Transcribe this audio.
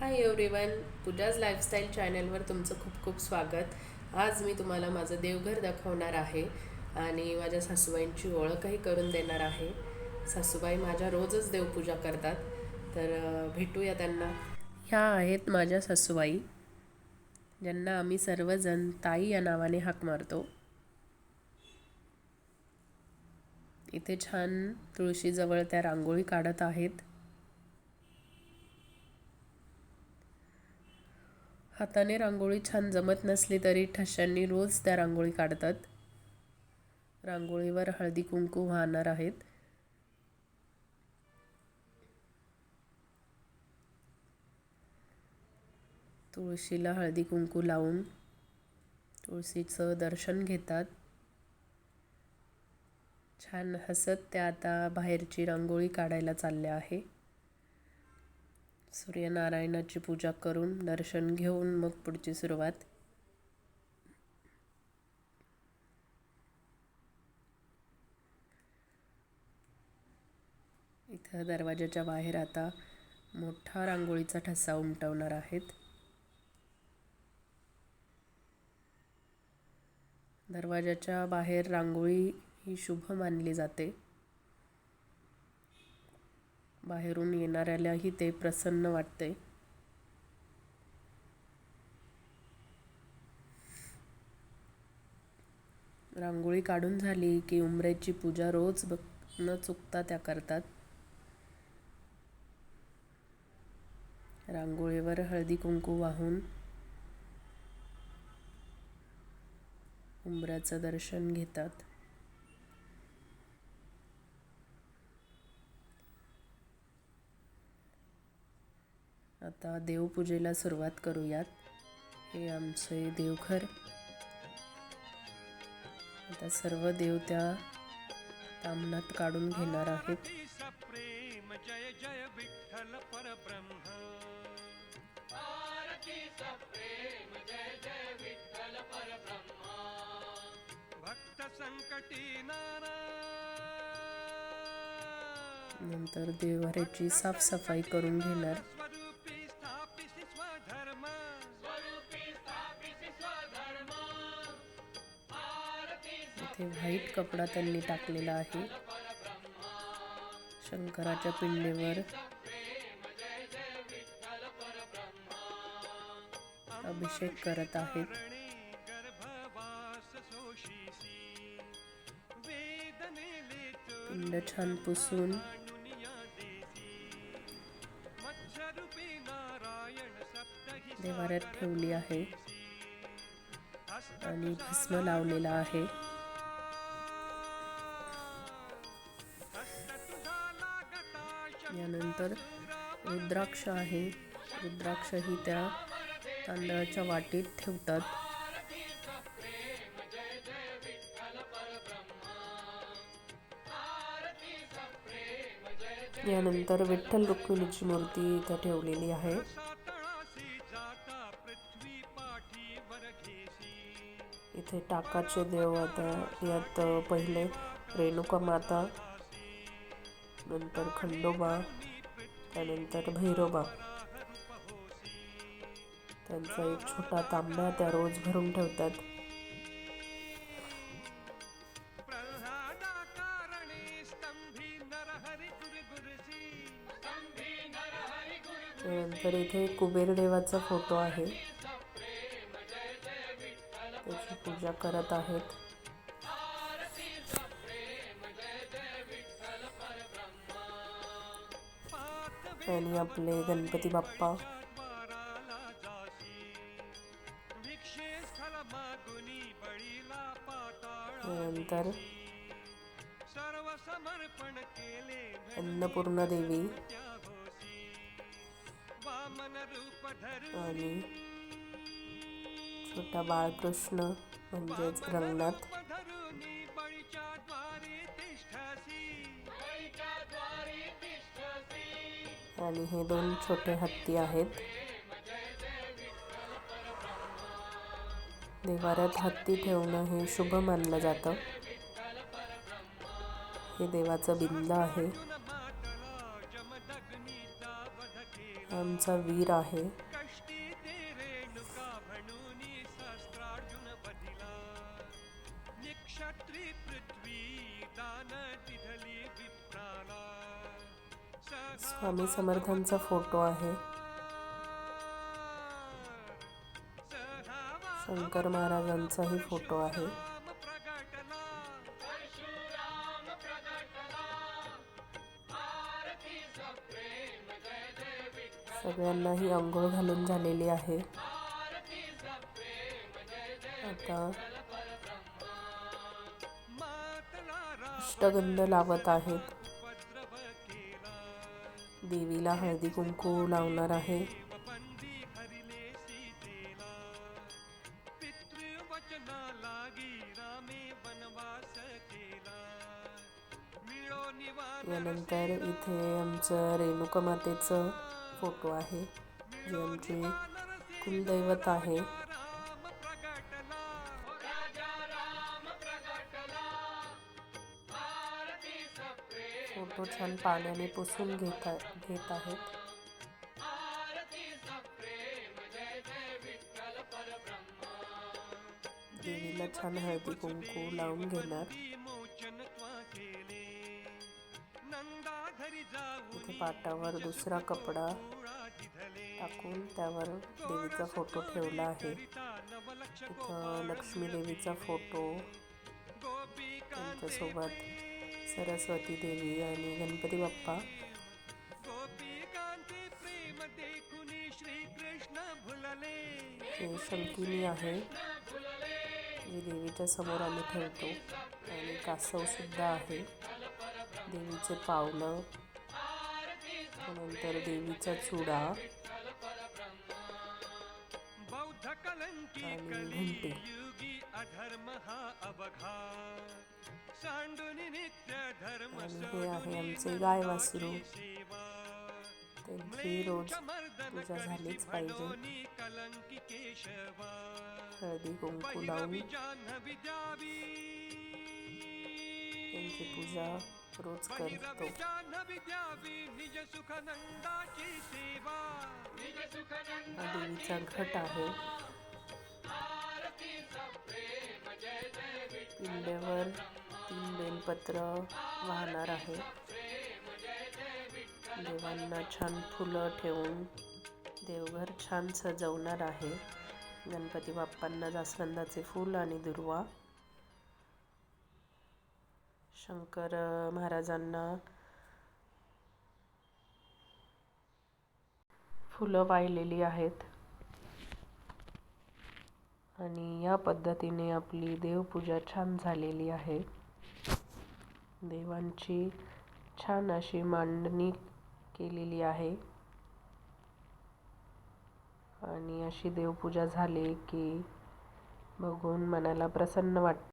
Hi everyone Pooja's lifestyle चॅनलवर तुमचं खूप खूप स्वागत. आज मी तुम्हाला माझं देवघर दाखवणार आहे आणि माझ्या सासूबाईंची ओळखही करून देणार आहे. सासूबाई माझ्या रोजच देवपूजा करतात तर भेटूया त्यांना. ह्या आहेत माझ्या सासूबाई ज्यांना आम्ही सर्वजण ताई या नावाने हाक मारतो. इथे छान तुळशीजवळ त्या रांगोळी काढत आहेत. हाताने रांगोळी छान जमत नसली तरी ठशांनी रोज त्या रांगोळी काढतात. रांगोळीवर हळदी कुंकू वाहणार आहेत. तुळशीला हळदी कुंकू लावून तुळशीचं दर्शन घेतात. छान हसत त्या आता बाहेरची रांगोळी काढायला चालल्या आहे. सूर्यनारायणाची पूजा करून दर्शन घेऊन मग पुढची सुरुवात. इथं दरवाजाच्या बाहेर आता मोठा रांगोळीचा ठसा उमटवणार आहेत. दरवाजाच्या बाहेर रांगोळी ही शुभ मानली जाते. बाहेरून येणाऱ्यालाही ते प्रसन्न वाटते रांगोळी काढून झाली की उंबऱ्याची पूजा रोज बघ न चुकता त्या करतात. रांगोळीवर हळदी कुंकू वाहून उंबऱ्याचं दर्शन घेतात. आता देवपूजेला सुरुवात करूयात. हे आमचे देवघर. आता सर्व देव त्या तामणात काढून घेणार आहेत. जय जय विठ्ठल परब्रह्म भक्त संकटी नंतर देवघराची साफसफाई करून घेणार. इथे व्हाईट कपडा त्यांनी टाकलेला आहे. शंकराच्या पिंडेवर. अभिषेक करत आहेत. पिंड छान पुसून. देवाऱ्यात ठेवली आहे. आणि भस्म लावलेला आहे. यानंतर रुद्राक्ष आहे. रुद्राक्ष ही त्या तांदळाच्या वाटीत ठेवतात. यानंतर विठ्ठल रुक्मिणीची मूर्ती इथं ठेवलेली आहे. इथे टाकाचे देव आता यात पहिले रेणुका माता नंतर खंडोबा त्यानंतर भैरोबा. त्यांचा एक छोटा तांब्या त्या रोज भरून ठेवतात. त्यानंतर इथे कुबेर देवाचा फोटो आहे. त्याची पूजा करत आहेत. आणि आपले गणपती बाप्पा। नंतर भिक्षे स्थल बळीला सर्व समर्पण केले अन्नपूर्णा देवी। वामन रूप आणि छोटा बाळकृष्ण म्हणजेच रंगनाथ। आणि हे दोन छोटे हत्ती आहेत. देवाऱ्यात हत्ती ठेवणं हे शुभ मानलं जातं. हे देवाचं बिंद आहे. आमचा वीर आहे. स्वामी समर्थांचा फोटो आहे. शंकर महाराजांचाही फोटो आहे. सगळ्यांनाही आंघोळ घालून झालेली आहे. आता अष्टगंध लावत आहेत. देवीला हळदी कुंकू लावणार आहे. यानंतर इथे आमचं रेणुका मातेचं फोटो आहे. जे आमची कुलदैवत आहे. तो छान पाण्याने पुसून घेत घेत आहेत. देवीला छान हळदी कुंकू लावून घेणार. इथे पाटावर दुसरा कपडा टाकून त्यावर देवीचा फोटो ठेवला आहे. इथं लक्ष्मी देवीचा फोटो त्यांच्यासोबत. सरस्वती देवी आणि गणपती बाप्पा. हे शंकिनी आहे जी देवीच्या समोर आम्ही ठेवतो आणि कासव सुद्धा आहे. देवीचे पावलं नंतर देवीचा चुडा. युगी अधर्म हा अवघा सांडून नित्य धर्म हे आहे आमचे गाय वासरू सेवा. त्यांची रोज पूजा झालीच पाहिजे. दोन्ही कलंकी केशवा. हळदी कुंकू लावून त्यांची पूजा रोज करतो. देवीचा घट आहे. पिंडेवर तीन बेलपत्र वाहणार आहे. देवांना छान फुलं ठेवून देवघर छान सजवणार आहे. गणपती बाप्पांना जास्वंदाचे फूल आणि दुर्वा. शंकर महाराजांना फुलं वाहिलेली आहेत. आणि या पद्धतीने आपली देवपूजा छान झालेली आहे. देवांची छान अशी मांडणी केलेली आहे. आणि अशी देवपूजा झाली की बघून मनाला प्रसन्न वाटतं.